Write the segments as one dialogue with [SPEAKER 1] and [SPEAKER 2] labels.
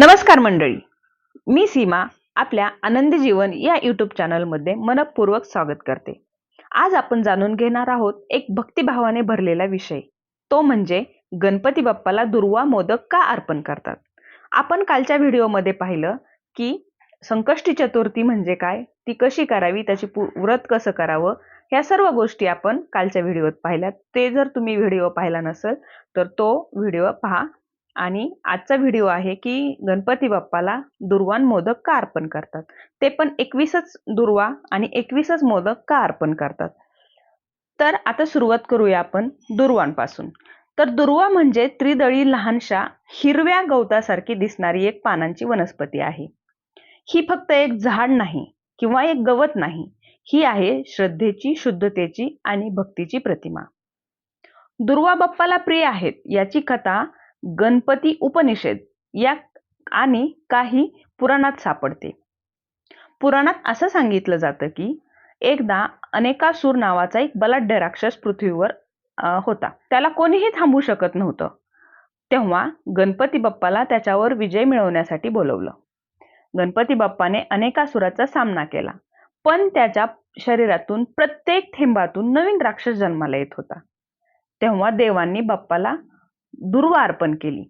[SPEAKER 1] नमस्कार मंडळी. मी सीमा आपल्या आनंदी जीवन या यूट्यूब चॅनलमध्ये मनपूर्वक स्वागत करते. आज आपण जाणून घेणार आहोत एक भक्तिभावाने भरलेला विषय. तो म्हणजे गणपती बाप्पाला दुर्वा मोदक का अर्पण करतात? आपण कालच्या व्हिडिओमध्ये पाहिलं की संकष्टी चतुर्थी म्हणजे काय ती कशी करावी त्याची व्रत कसं करावं ह्या सर्व गोष्टी आपण कालच्या व्हिडिओत पाहिल्यात. ते जर तुम्ही व्हिडिओ पाहिला नसेल तर तो व्हिडिओ पहा. आणि आजचा व्हिडिओ आहे की गणपती बाप्पाला दुर्वान मोदक का अर्पण करतात? ते पण एकवीसच दुर्वा आणि एकवीसच मोदक का अर्पण करतात? तर आता सुरुवात करूया आपण दुर्वांपासून. तर दुर्वा म्हणजे त्रिदळी लहानशा हिरव्या गवतासारखी दिसणारी एक पानांची वनस्पती आहे. ही फक्त एक झाड नाही किंवा एक गवत नाही ही आहे श्रद्धेची शुद्धतेची आणि भक्तीची प्रतिमा. दुर्वा बाप्पाला प्रिय आहेत याची कथा गणपती उपनिषद या आणि काही पुराणात सापडते. पुराणात असं सांगितलं जातं की एकदा अनेकासूर नावाचा एक बलाढ्य राक्षस पृथ्वीवर होता. त्याला कोणीही थांबू शकत नव्हतं. तेव्हा गणपती बाप्पाला त्याच्यावर विजय मिळवण्यासाठी बोलवलं. गणपती बाप्पाने अनेकासुराचा सामना केला पण त्याच्या शरीरातून प्रत्येक थेंबातून नवीन राक्षस जन्माला येत होता. तेव्हा देवांनी बाप्पाला दुर्वा अर्पण केली.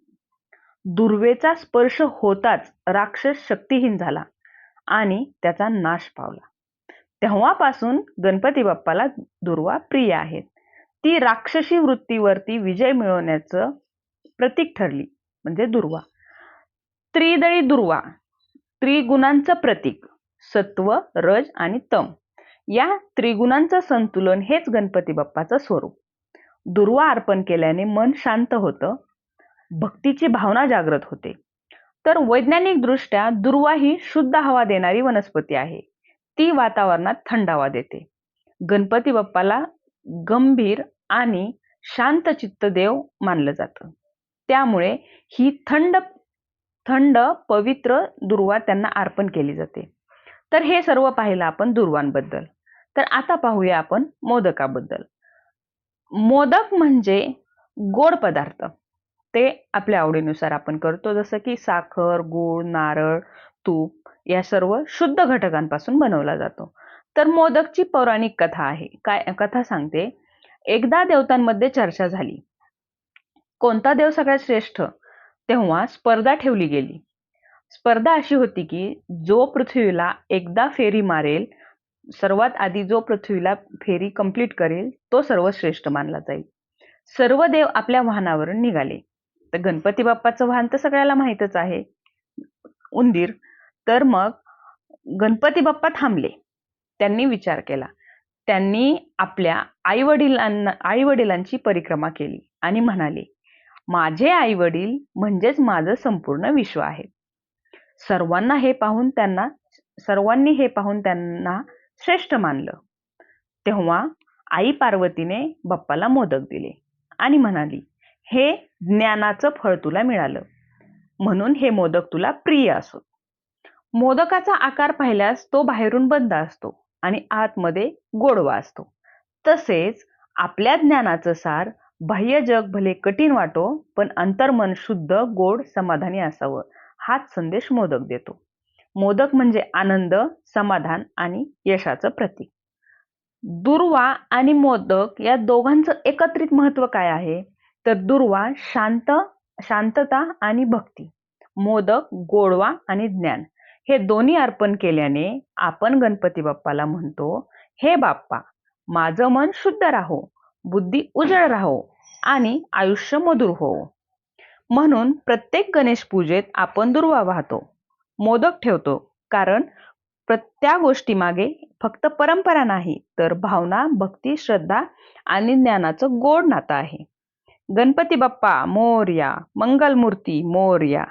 [SPEAKER 1] दुर्वेचा स्पर्श होताच राक्षस शक्तीहीन झाला आणि त्याचा नाश पावला. तेव्हापासून गणपती बाप्पाला दुर्वा प्रिय आहेत. ती राक्षसी वृत्तीवरती विजय मिळवण्याचं प्रतीक ठरली म्हणजे दुर्वा. त्रिदळी दुर्वा त्रिगुणांचं प्रतीक सत्व रज आणि तम. या त्रिगुणांचं संतुलन हेच गणपती बाप्पाचं स्वरूप. दुर्वा अर्पण केल्याने मन शांत होतं भक्तीची भावना जागृत होते. तर वैज्ञानिकदृष्ट्या दुर्वा ही शुद्ध हवा देणारी वनस्पती आहे. ती वातावरणात थंडावा देते. गणपती बाप्पाला गंभीर आणि शांत चित्त देव मानलं जातं. त्यामुळे ही थंड थंड पवित्र दुर्वा त्यांना अर्पण केली जाते. तर हे सर्व पाहिलं आपण दुर्वांबद्दल. तर आता पाहूया आपण मोदकाबद्दल. मोदक म्हणजे गोड पदार्थ. ते आपल्या आवडीनुसार आपण करतो जसं की साखर गूळ नारळ तूप या सर्व शुद्ध घटकांपासून बनवला जातो. तर मोदकची पौराणिक कथा आहे. काय कथा सांगते. एकदा देवतांमध्ये चर्चा झाली. कोणता देव सगळ्यात श्रेष्ठ? तेव्हा स्पर्धा ठेवली गेली. स्पर्धा अशी होती की जो पृथ्वीला एकदा फेरी मारेल सर्वात आधी जो पृथ्वीला फेरी कंप्लीट करेल तो सर्वश्रेष्ठ मानला जाईल. सर्व देव आपल्या वाहनावरून निघाले. तर गणपती बाप्पाचं वाहन तर सगळ्याला माहीतच आहे. उंदीर. तर मग गणपती बाप्पा थांबले. त्यांनी विचार केला. त्यांनी आपल्या आई वडिलांना आई वडिलांची परिक्रमा केली आणि म्हणाले माझे आई वडील म्हणजेच माझं संपूर्ण विश्व आहे. सर्वांना हे पाहून त्यांना सर्वांनी हे पाहून त्यांना श्रेष्ठ मानलं. तेव्हा आई पार्वतीने बाप्पाला मोदक दिले आणि म्हणाली हे ज्ञानाचं फळ तुला मिळालं. म्हणून हे मोदक तुला प्रिय असो. मोदकाचा आकार पाहिल्यास तो बाहेरून बंद असतो आणि आतमध्ये गोडवा असतो. तसेच आपल्या ज्ञानाचं सार बाह्य जग भले कठीण वाटो पण अंतर्मन शुद्ध गोड समाधानी असावं हाच संदेश मोदक देतो. मोदक म्हणजे आनंद समाधान आणि यशाचं प्रतीक. दुर्वा आणि मोदक या दोघांचं एकत्रित महत्त्व काय आहे? तर दुर्वा शांत शांतता आणि भक्ती मोदक गोडवा आणि ज्ञान. हे दोन्ही अर्पण केल्याने आपण गणपती बाप्पाला म्हणतो हे बाप्पा माझं मन शुद्ध राहो बुद्धी उजळ राहो आणि आयुष्य मधुर हो. म्हणून प्रत्येक गणेश पूजेत आपण दुर्वा वाहतो. मोदक ठेवतो. कारण त्या गोष्टीमागे फक्त परंपरा नाही तर भावना भक्ती श्रद्धा आणि ज्ञानाचं गोड नातं आहे. गणपती बाप्पा मोर्या मंगलमूर्ती मोर्या.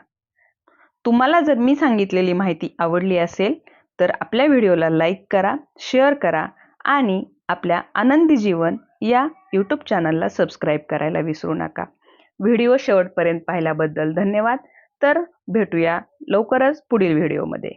[SPEAKER 1] तुम्हाला जर मी सांगितलेली माहिती आवडली असेल तर आपल्या व्हिडिओला लाईक करा शेअर करा आणि आपल्या आनंदी जीवन या यूट्यूब चॅनलला सबस्क्राईब करायला विसरू नका. व्हिडिओ शेवटपर्यंत पाहिल्याबद्दल धन्यवाद. तर भेटूया लवकरच पुढील व्हिडिओमध्ये.